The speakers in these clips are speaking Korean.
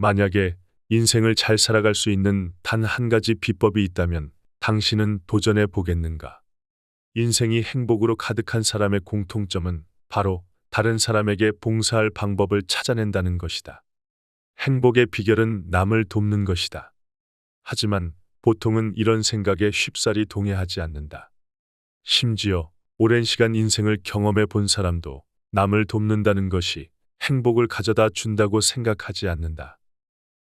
만약에 인생을 잘 살아갈 수 있는 단 한 가지 비법이 있다면 당신은 도전해 보겠는가? 인생이 행복으로 가득한 사람의 공통점은 바로 다른 사람에게 봉사할 방법을 찾아낸다는 것이다. 행복의 비결은 남을 돕는 것이다. 하지만 보통은 이런 생각에 쉽사리 동의하지 않는다. 심지어 오랜 시간 인생을 경험해 본 사람도 남을 돕는다는 것이 행복을 가져다 준다고 생각하지 않는다.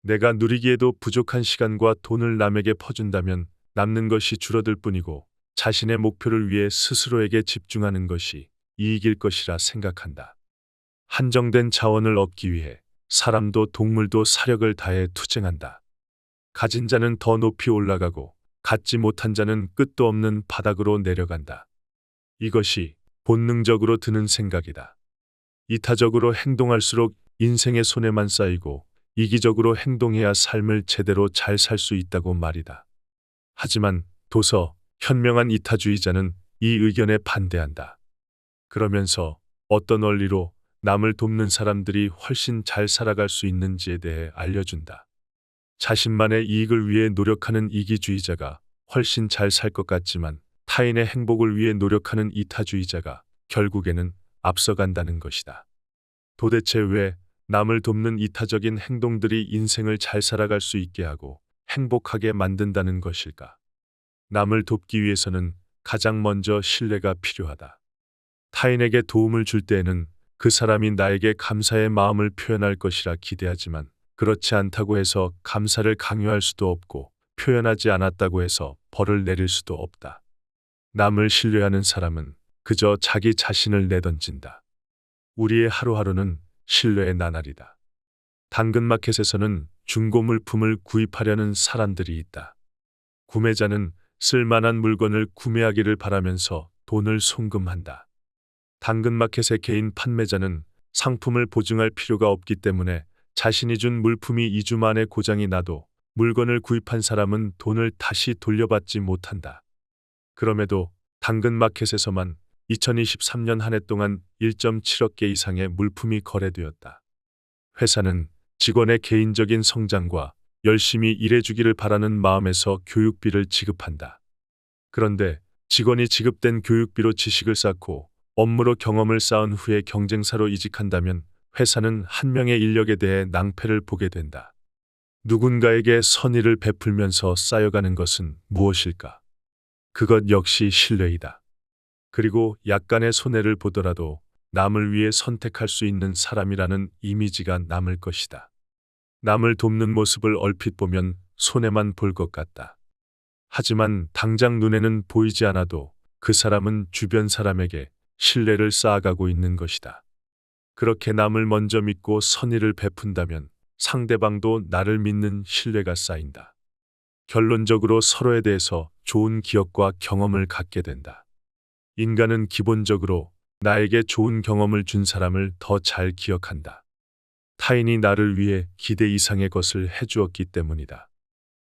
내가 누리기에도 부족한 시간과 돈을 남에게 퍼준다면 남는 것이 줄어들 뿐이고 자신의 목표를 위해 스스로에게 집중하는 것이 이익일 것이라 생각한다. 한정된 자원을 얻기 위해 사람도 동물도 사력을 다해 투쟁한다. 가진 자는 더 높이 올라가고 갖지 못한 자는 끝도 없는 바닥으로 내려간다. 이것이 본능적으로 드는 생각이다. 이타적으로 행동할수록 인생의 손해만 쌓이고 이기적으로 행동해야 삶을 제대로 잘 살 수 있다고 말이다. 하지만 도서 현명한 이타주의자는 이 의견에 반대한다. 그러면서 어떤 원리로 남을 돕는 사람들이 훨씬 잘 살아갈 수 있는지에 대해 알려준다. 자신만의 이익을 위해 노력하는 이기주의자가 훨씬 잘 살 것 같지만 타인의 행복을 위해 노력하는 이타주의자가 결국에는 앞서간다는 것이다. 도대체 왜 남을 돕는 이타적인 행동들이 인생을 잘 살아갈 수 있게 하고 행복하게 만든다는 것일까? 남을 돕기 위해서는 가장 먼저 신뢰가 필요하다. 타인에게 도움을 줄 때에는 그 사람이 나에게 감사의 마음을 표현할 것이라 기대하지만 그렇지 않다고 해서 감사를 강요할 수도 없고 표현하지 않았다고 해서 벌을 내릴 수도 없다. 남을 신뢰하는 사람은 그저 자기 자신을 내던진다. 우리의 하루하루는 신뢰의 나날이다. 당근마켓에서는 중고 물품을 구입하려는 사람들이 있다. 구매자는 쓸만한 물건을 구매하기를 바라면서 돈을 송금한다. 당근마켓의 개인 판매자는 상품을 보증할 필요가 없기 때문에 자신이 준 물품이 2주 만에 고장이 나도 물건을 구입한 사람은 돈을 다시 돌려받지 못한다. 그럼에도 당근마켓에서만 2023년 한 해 동안 1.7억 개 이상의 물품이 거래되었다. 회사는 직원의 개인적인 성장과 열심히 일해주기를 바라는 마음에서 교육비를 지급한다. 그런데 직원이 지급된 교육비로 지식을 쌓고 업무로 경험을 쌓은 후에 경쟁사로 이직한다면 회사는 한 명의 인력에 대해 낭패를 보게 된다. 누군가에게 선의를 베풀면서 쌓여가는 것은 무엇일까? 그것 역시 신뢰이다. 그리고 약간의 손해를 보더라도 남을 위해 선택할 수 있는 사람이라는 이미지가 남을 것이다. 남을 돕는 모습을 얼핏 보면 손해만 볼 것 같다. 하지만 당장 눈에는 보이지 않아도 그 사람은 주변 사람에게 신뢰를 쌓아가고 있는 것이다. 그렇게 남을 먼저 믿고 선의를 베푼다면 상대방도 나를 믿는 신뢰가 쌓인다. 결론적으로 서로에 대해서 좋은 기억과 경험을 갖게 된다. 인간은 기본적으로 나에게 좋은 경험을 준 사람을 더 잘 기억한다. 타인이 나를 위해 기대 이상의 것을 해주었기 때문이다.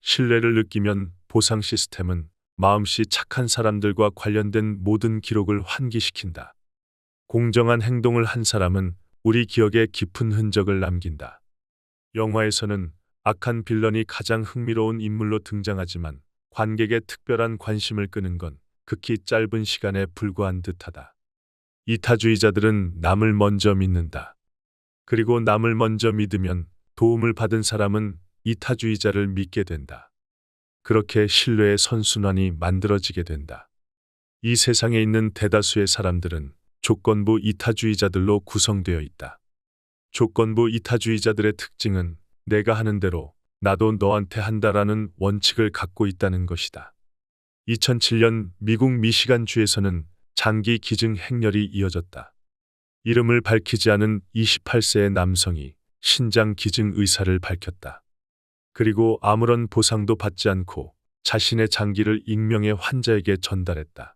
신뢰를 느끼면 보상 시스템은 마음씨 착한 사람들과 관련된 모든 기록을 환기시킨다. 공정한 행동을 한 사람은 우리 기억에 깊은 흔적을 남긴다. 영화에서는 악한 빌런이 가장 흥미로운 인물로 등장하지만 관객의 특별한 관심을 끄는 건 극히 짧은 시간에 불과한 듯하다. 이타주의자들은 남을 먼저 믿는다. 그리고 남을 먼저 믿으면 도움을 받은 사람은 이타주의자를 믿게 된다. 그렇게 신뢰의 선순환이 만들어지게 된다. 이 세상에 있는 대다수의 사람들은 조건부 이타주의자들로 구성되어 있다. 조건부 이타주의자들의 특징은 내가 하는 대로 나도 너한테 한다라는 원칙을 갖고 있다는 것이다. 2007년 미국 미시간주에서는 장기 기증 행렬이 이어졌다. 이름을 밝히지 않은 28세의 남성이 신장 기증 의사를 밝혔다. 그리고 아무런 보상도 받지 않고 자신의 장기를 익명의 환자에게 전달했다.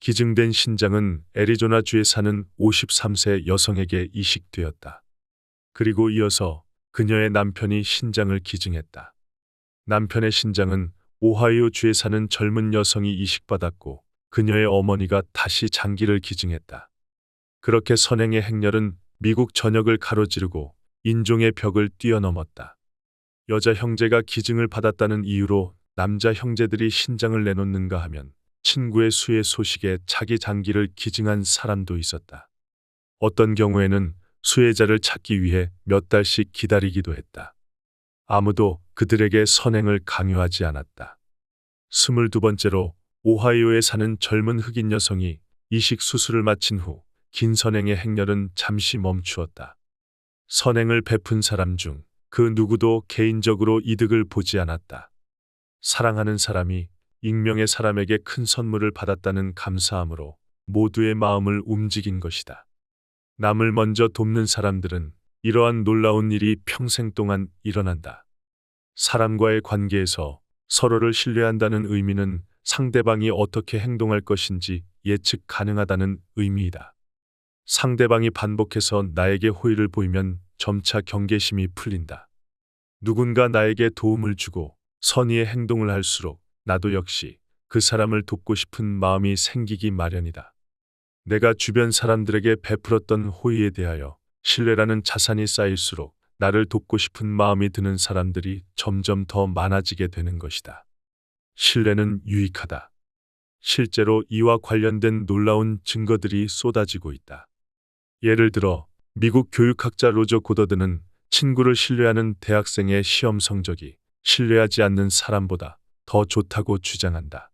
기증된 신장은 애리조나주에 사는 53세 여성에게 이식되었다. 그리고 이어서 그녀의 남편이 신장을 기증했다. 남편의 신장은 오하이오 주에 사는 젊은 여성이 이식받았고 그녀의 어머니가 다시 장기를 기증했다. 그렇게 선행의 행렬은 미국 전역을 가로지르고 인종의 벽을 뛰어넘었다. 여자 형제가 기증을 받았다는 이유로 남자 형제들이 신장을 내놓는가 하면 친구의 수의 소식에 자기 장기를 기증한 사람도 있었다. 어떤 경우에는 수혜자를 찾기 위해 몇 달씩 기다리기도 했다. 아무도 그들에게 선행을 강요하지 않았다. 스물두 번째로 오하이오에 사는 젊은 흑인 여성이 이식 수술을 마친 후 긴 선행의 행렬은 잠시 멈추었다. 선행을 베푼 사람 중 그 누구도 개인적으로 이득을 보지 않았다. 사랑하는 사람이 익명의 사람에게 큰 선물을 받았다는 감사함으로 모두의 마음을 움직인 것이다. 남을 먼저 돕는 사람들은 이러한 놀라운 일이 평생 동안 일어난다. 사람과의 관계에서 서로를 신뢰한다는 의미는 상대방이 어떻게 행동할 것인지 예측 가능하다는 의미이다. 상대방이 반복해서 나에게 호의를 보이면 점차 경계심이 풀린다. 누군가 나에게 도움을 주고 선의의 행동을 할수록 나도 역시 그 사람을 돕고 싶은 마음이 생기기 마련이다. 내가 주변 사람들에게 베풀었던 호의에 대하여 신뢰라는 자산이 쌓일수록 나를 돕고 싶은 마음이 드는 사람들이 점점 더 많아지게 되는 것이다. 신뢰는 유익하다. 실제로 이와 관련된 놀라운 증거들이 쏟아지고 있다. 예를 들어 미국 교육학자 로저 고더드는 친구를 신뢰하는 대학생의 시험 성적이 신뢰하지 않는 사람보다 더 좋다고 주장한다.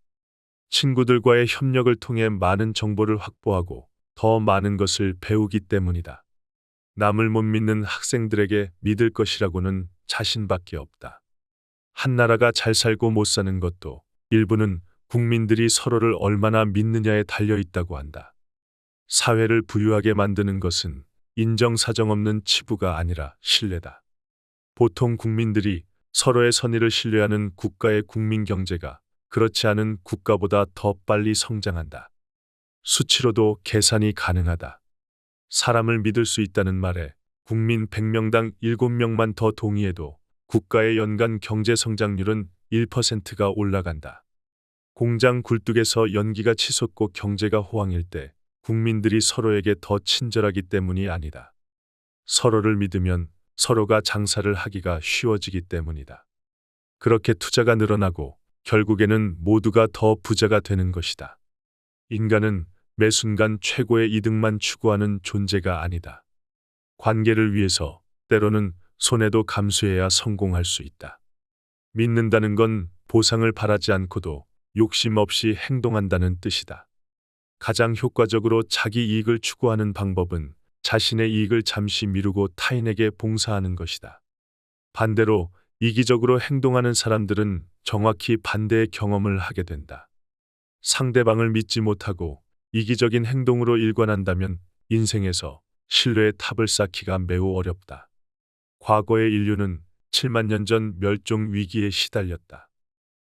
친구들과의 협력을 통해 많은 정보를 확보하고 더 많은 것을 배우기 때문이다. 남을 못 믿는 학생들에게 믿을 것이라고는 자신밖에 없다. 한 나라가 잘 살고 못 사는 것도 일부는 국민들이 서로를 얼마나 믿느냐에 달려 있다고 한다. 사회를 부유하게 만드는 것은 인정사정 없는 치부가 아니라 신뢰다. 보통 국민들이 서로의 선의를 신뢰하는 국가의 국민 경제가 그렇지 않은 국가보다 더 빨리 성장한다. 수치로도 계산이 가능하다. 사람을 믿을 수 있다는 말에 국민 100명당 7명만 더 동의해도 국가의 연간 경제 성장률은 1%가 올라간다. 공장 굴뚝에서 연기가 치솟고 경제가 호황일 때 국민들이 서로에게 더 친절하기 때문이 아니다. 서로를 믿으면 서로가 장사를 하기가 쉬워지기 때문이다. 그렇게 투자가 늘어나고 결국에는 모두가 더 부자가 되는 것이다. 인간은 매 순간 최고의 이득만 추구하는 존재가 아니다. 관계를 위해서 때로는 손해도 감수해야 성공할 수 있다. 믿는다는 건 보상을 바라지 않고도 욕심 없이 행동한다는 뜻이다. 가장 효과적으로 자기 이익을 추구하는 방법은 자신의 이익을 잠시 미루고 타인에게 봉사하는 것이다. 반대로 이기적으로 행동하는 사람들은 정확히 반대의 경험을 하게 된다. 상대방을 믿지 못하고 이기적인 행동으로 일관한다면 인생에서 신뢰의 탑을 쌓기가 매우 어렵다. 과거의 인류는 7만 년 전 멸종 위기에 시달렸다.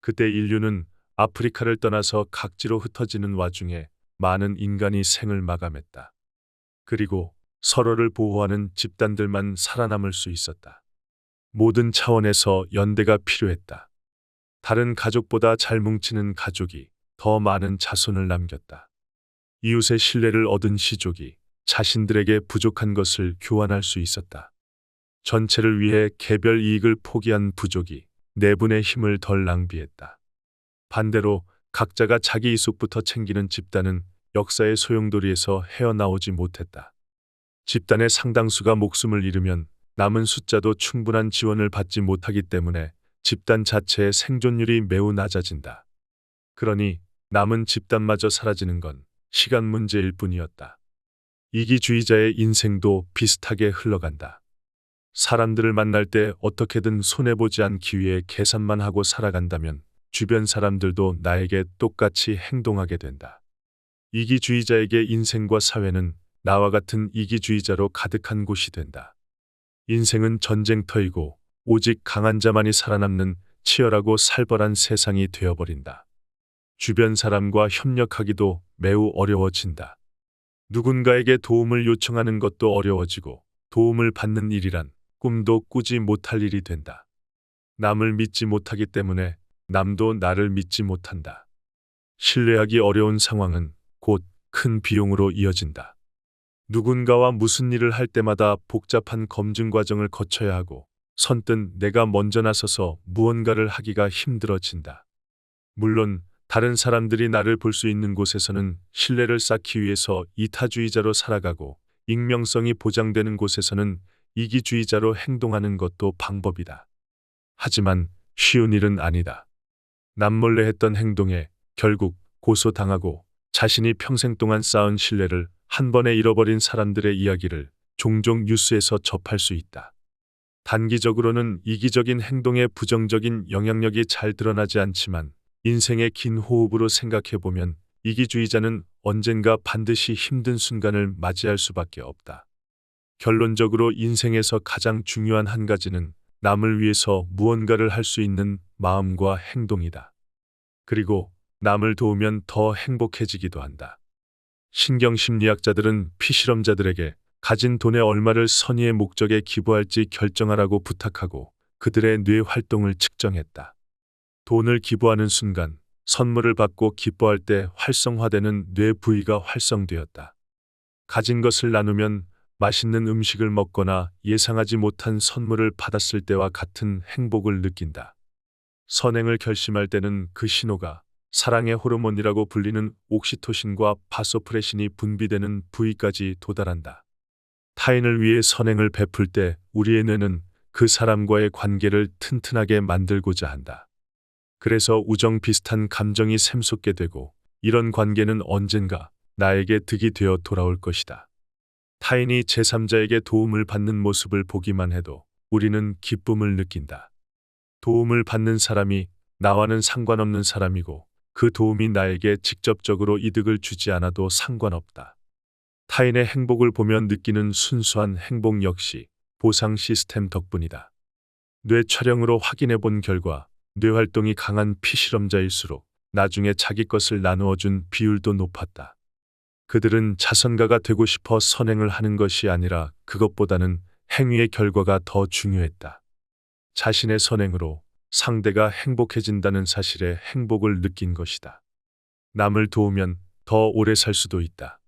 그때 인류는 아프리카를 떠나서 각지로 흩어지는 와중에 많은 인간이 생을 마감했다. 그리고 서로를 보호하는 집단들만 살아남을 수 있었다. 모든 차원에서 연대가 필요했다. 다른 가족보다 잘 뭉치는 가족이 더 많은 자손을 남겼다. 이웃의 신뢰를 얻은 시족이 자신들에게 부족한 것을 교환할 수 있었다. 전체를 위해 개별 이익을 포기한 부족이 내분의 힘을 덜 낭비했다. 반대로 각자가 자기 이속부터 챙기는 집단은 역사의 소용돌이에서 헤어나오지 못했다. 집단의 상당수가 목숨을 잃으면 남은 숫자도 충분한 지원을 받지 못하기 때문에 집단 자체의 생존율이 매우 낮아진다. 그러니 남은 집단마저 사라지는 건 시간 문제일 뿐이었다. 이기주의자의 인생도 비슷하게 흘러간다. 사람들을 만날 때 어떻게든 손해보지 않기 위해 계산만 하고 살아간다면 주변 사람들도 나에게 똑같이 행동하게 된다. 이기주의자에게 인생과 사회는 나와 같은 이기주의자로 가득한 곳이 된다. 인생은 전쟁터이고 오직 강한 자만이 살아남는 치열하고 살벌한 세상이 되어버린다. 주변 사람과 협력하기도 매우 어려워진다. 누군가에게 도움을 요청하는 것도 어려워지고 도움을 받는 일이란 꿈도 꾸지 못할 일이 된다. 남을 믿지 못하기 때문에 남도 나를 믿지 못한다. 신뢰하기 어려운 상황은 곧 큰 비용으로 이어진다. 누군가와 무슨 일을 할 때마다 복잡한 검증 과정을 거쳐야 하고 선뜻 내가 먼저 나서서 무언가를 하기가 힘들어진다. 물론 다른 사람들이 나를 볼 수 있는 곳에서는 신뢰를 쌓기 위해서 이타주의자로 살아가고 익명성이 보장되는 곳에서는 이기주의자로 행동하는 것도 방법이다. 하지만 쉬운 일은 아니다. 남몰래 했던 행동에 결국 고소당하고 자신이 평생 동안 쌓은 신뢰를 한 번에 잃어버린 사람들의 이야기를 종종 뉴스에서 접할 수 있다. 단기적으로는 이기적인 행동의 부정적인 영향력이 잘 드러나지 않지만 인생의 긴 호흡으로 생각해 보면 이기주의자는 언젠가 반드시 힘든 순간을 맞이할 수밖에 없다. 결론적으로 인생에서 가장 중요한 한 가지는 남을 위해서 무언가를 할 수 있는 마음과 행동이다. 그리고 남을 도우면 더 행복해지기도 한다. 신경심리학자들은 피실험자들에게 가진 돈의 얼마를 선의의 목적에 기부할지 결정하라고 부탁하고 그들의 뇌 활동을 측정했다. 돈을 기부하는 순간 선물을 받고 기뻐할 때 활성화되는 뇌 부위가 활성되었다. 가진 것을 나누면 맛있는 음식을 먹거나 예상하지 못한 선물을 받았을 때와 같은 행복을 느낀다. 선행을 결심할 때는 그 신호가 사랑의 호르몬이라고 불리는 옥시토신과 바소프레신이 분비되는 부위까지 도달한다. 타인을 위해 선행을 베풀 때 우리의 뇌는 그 사람과의 관계를 튼튼하게 만들고자 한다. 그래서 우정 비슷한 감정이 샘솟게 되고 이런 관계는 언젠가 나에게 득이 되어 돌아올 것이다. 타인이 제3자에게 도움을 받는 모습을 보기만 해도 우리는 기쁨을 느낀다. 도움을 받는 사람이 나와는 상관없는 사람이고 그 도움이 나에게 직접적으로 이득을 주지 않아도 상관없다. 타인의 행복을 보면 느끼는 순수한 행복 역시 보상 시스템 덕분이다. 뇌 촬영으로 확인해 본 결과 뇌 활동이 강한 피실험자일수록 나중에 자기 것을 나누어 준 비율도 높았다. 그들은 자선가가 되고 싶어 선행을 하는 것이 아니라 그것보다는 행위의 결과가 더 중요했다. 자신의 선행으로 상대가 행복해진다는 사실에 행복을 느낀 것이다. 남을 도우면 더 오래 살 수도 있다.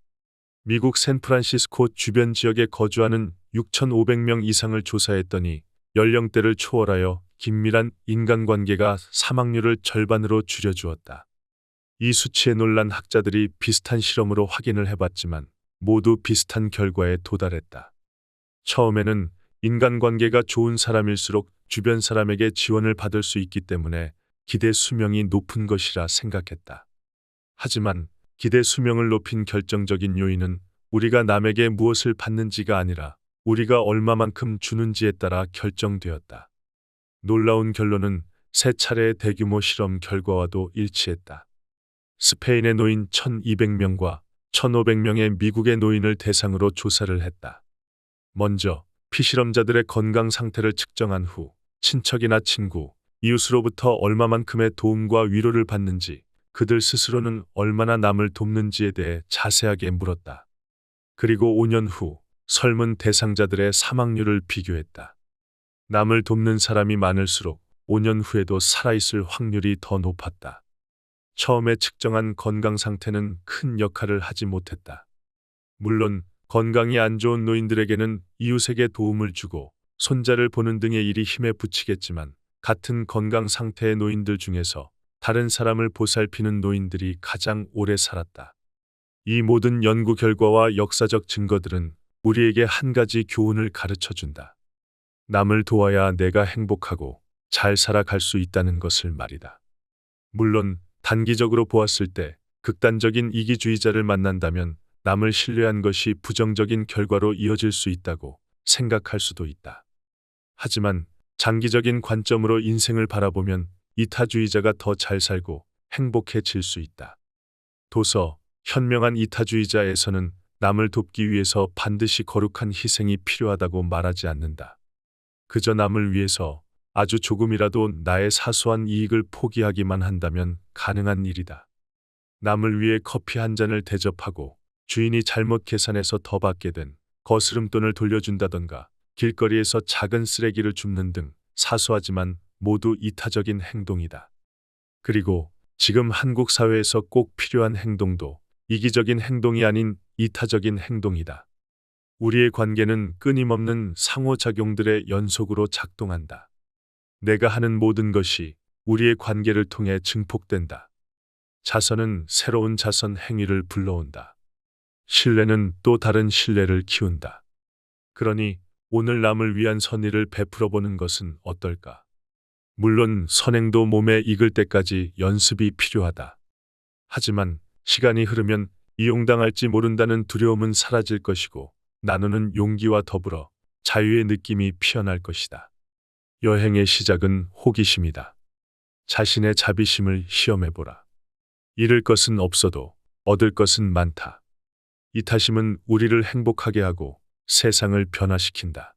미국 샌프란시스코 주변 지역에 거주하는 6,500명 이상을 조사했더니 연령대를 초월하여 긴밀한 인간관계가 사망률을 절반으로 줄여주었다. 이 수치에 놀란 학자들이 비슷한 실험으로 확인을 해봤지만 모두 비슷한 결과에 도달했다. 처음에는 인간관계가 좋은 사람일수록 주변 사람에게 지원을 받을 수 있기 때문에 기대 수명이 높은 것이라 생각했다. 하지만 기대 수명을 높인 결정적인 요인은 우리가 남에게 무엇을 받는지가 아니라 우리가 얼마만큼 주는지에 따라 결정되었다. 놀라운 결론은 세 차례의 대규모 실험 결과와도 일치했다. 스페인의 노인 1200명과 1500명의 미국의 노인을 대상으로 조사를 했다. 먼저 피실험자들의 건강 상태를 측정한 후 친척이나 친구, 이웃으로부터 얼마만큼의 도움과 위로를 받는지 그들 스스로는 얼마나 남을 돕는지에 대해 자세하게 물었다. 그리고 5년 후 설문 대상자들의 사망률을 비교했다. 남을 돕는 사람이 많을수록 5년 후에도 살아있을 확률이 더 높았다. 처음에 측정한 건강 상태는 큰 역할을 하지 못했다. 물론 건강이 안 좋은 노인들에게는 이웃에게 도움을 주고 손자를 보는 등의 일이 힘에 부치겠지만 같은 건강 상태의 노인들 중에서 다른 사람을 보살피는 노인들이 가장 오래 살았다. 이 모든 연구 결과와 역사적 증거들은 우리에게 한 가지 교훈을 가르쳐 준다. 남을 도와야 내가 행복하고 잘 살아갈 수 있다는 것을 말이다. 물론 단기적으로 보았을 때 극단적인 이기주의자를 만난다면 남을 신뢰한 것이 부정적인 결과로 이어질 수 있다고 생각할 수도 있다. 하지만 장기적인 관점으로 인생을 바라보면 이타주의자가 더 잘 살고 행복해질 수 있다. 도서 현명한 이타주의자에서는 남을 돕기 위해서 반드시 거룩한 희생이 필요하다고 말하지 않는다. 그저 남을 위해서 아주 조금이라도 나의 사소한 이익을 포기하기만 한다면 가능한 일이다. 남을 위해 커피 한 잔을 대접하고 주인이 잘못 계산해서 더 받게 된 거스름돈을 돌려준다던가 길거리에서 작은 쓰레기를 줍는 등 사소하지만 모두 이타적인 행동이다. 그리고 지금 한국 사회에서 꼭 필요한 행동도 이기적인 행동이 아닌 이타적인 행동이다. 우리의 관계는 끊임없는 상호작용들의 연속으로 작동한다. 내가 하는 모든 것이 우리의 관계를 통해 증폭된다. 자선은 새로운 자선 행위를 불러온다. 신뢰는 또 다른 신뢰를 키운다. 그러니 오늘 남을 위한 선의를 베풀어 보는 것은 어떨까? 물론 선행도 몸에 익을 때까지 연습이 필요하다. 하지만 시간이 흐르면 이용당할지 모른다는 두려움은 사라질 것이고 나누는 용기와 더불어 자유의 느낌이 피어날 것이다. 여행의 시작은 호기심이다. 자신의 자비심을 시험해보라. 잃을 것은 없어도 얻을 것은 많다. 이타심은 우리를 행복하게 하고 세상을 변화시킨다.